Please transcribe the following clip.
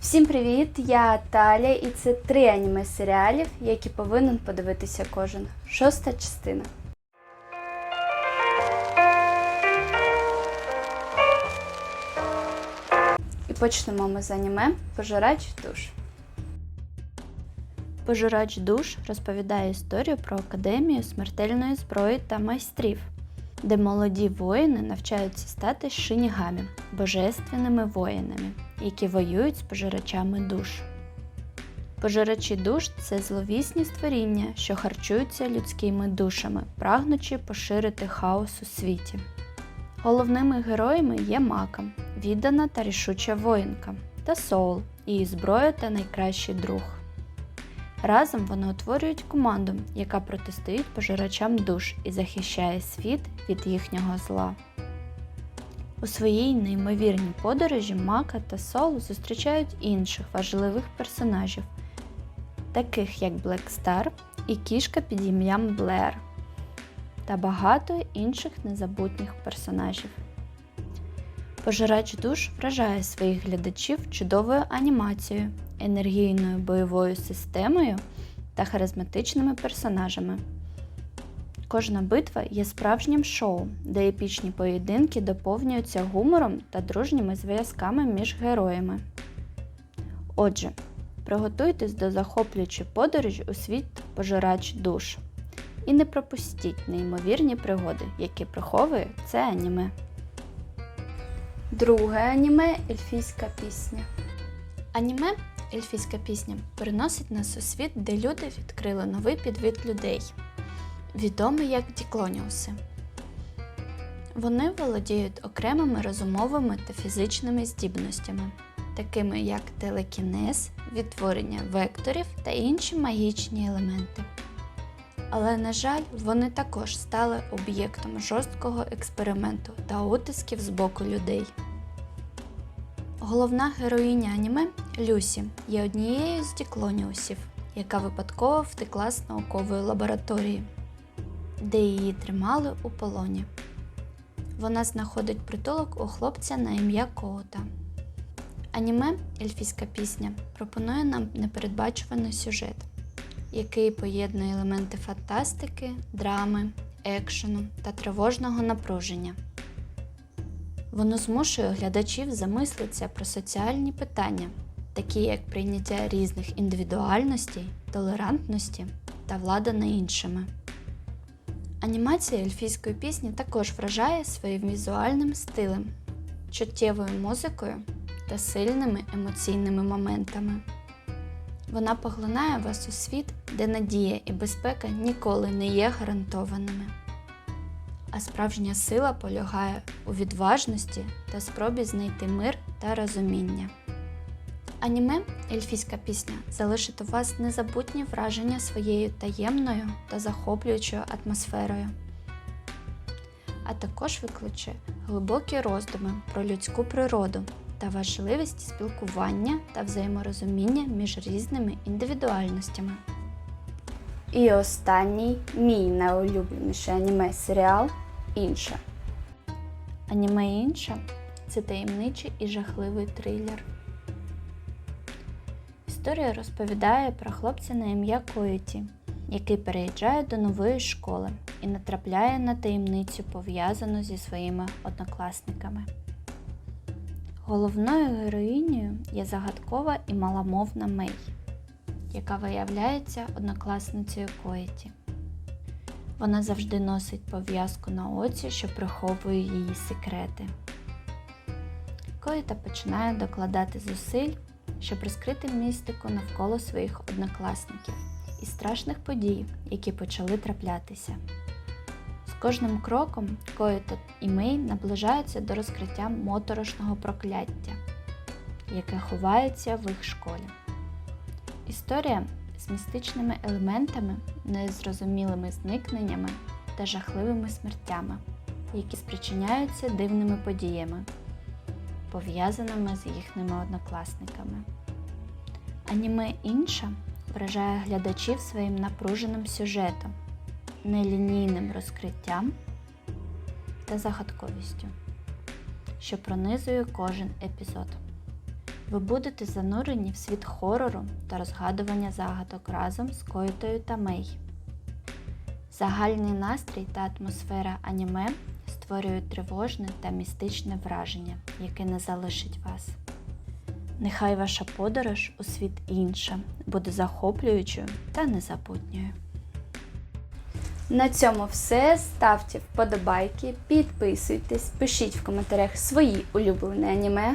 Всім привіт! Я Таля, і це три аніме серіалів, які повинен подивитися кожен. Шоста частина. І почнемо ми з аніме Пожирач душ. Пожирач душ розповідає історію про академію смертельної зброї та майстрів, де молоді воїни навчаються стати шинігамі, божественними воїнами, які воюють з пожирачами душ. Пожирачі душ це зловісні створіння, що харчуються людськими душами, прагнучи поширити хаос у світі. Головними героями є Мака, віддана та рішуча воїнка, та Соул, її зброя та найкращий друг. Разом вони утворюють команду, яка протистоїть пожирачам душ і захищає світ від їхнього зла. У своїй неймовірній подорожі Мака та Сол зустрічають інших важливих персонажів, таких як Блек Стар і кішка під ім'ям Блер, та багато інших незабутніх персонажів. Пожирач душ вражає своїх глядачів чудовою анімацією, енергійною бойовою системою та харизматичними персонажами. Кожна битва є справжнім шоу, де епічні поєдинки доповнюються гумором та дружніми зв'язками між героями. Отже, приготуйтесь до захоплюючої подорожі у світ пожирач душ. І не пропустіть неймовірні пригоди, які приховує це аніме. Друге аніме Ельфійська пісня. Аніме Ельфійська пісня переносить нас у світ, де люди відкрили новий підвид людей, відомий як діклоніуси. Вони володіють окремими розумовими та фізичними здібностями, такими як телекінез, відтворення векторів та інші магічні елементи. Але, на жаль, вони також стали об'єктом жорсткого експерименту та утисків з боку людей. Головна героїня аніме Люсі є однією з діклоніусів, яка випадково втекла з наукової лабораторії, де її тримали у полоні. Вона знаходить притулок у хлопця на ім'я Коута. Аніме Ельфійська пісня пропонує нам непередбачуваний сюжет, який поєднує елементи фантастики, драми, екшену та тривожного напруження. Воно змушує глядачів замислитися про соціальні питання, такі як прийняття різних індивідуальностей, толерантності та влада над іншими. Анімація ельфійської пісні також вражає своїм візуальним стилем, чуттєвою музикою та сильними емоційними моментами. Вона поглинає вас у світ, де надія і безпека ніколи не є гарантованими. А справжня сила полягає у відважності та спробі знайти мир та розуміння. Аніме Ельфійська пісня залишить у вас незабутні враження своєю таємною та захоплюючою атмосферою, а також викличе глибокі роздуми про людську природу та важливість спілкування та взаєморозуміння між різними індивідуальностями. І останній мій найулюбленіший аніме серіал Інша. Аніме Інша це таємничий і жахливий трилер. Історія розповідає про хлопця на ім'я Коїті, який переїжджає до нової школи і натрапляє на таємницю, пов'язану зі своїми однокласниками. Головною героїнею є загадкова і маломовна Мей, яка виявляється однокласницею Коїті. Вона завжди носить пов'язку на оці, що приховує її секрети. Коїта починає докладати зусиль, щоб розкрити містику навколо своїх однокласників і страшних подій, які почали траплятися. З кожним кроком Коїта і Мей наближаються до розкриття моторошного прокляття, яке ховається в їх школі. Історія з містичними елементами, незрозумілими зникненнями та жахливими смертями, які спричиняються дивними подіями, пов'язаними з їхніми однокласниками. Аніме інша вражає глядачів своїм напруженим сюжетом, нелінійним розкриттям та загадковістю, що пронизує кожен епізод. Ви будете занурені в світ хорору та розгадування загадок разом з Коїтою та Мей. Загальний настрій та атмосфера аніме створюють тривожне та містичне враження, яке не залишить вас. Нехай ваша подорож у світ інша буде захоплюючою та незабутньою. На цьому все. Ставте вподобайки, підписуйтесь, пишіть в коментарях свої улюблені аніме.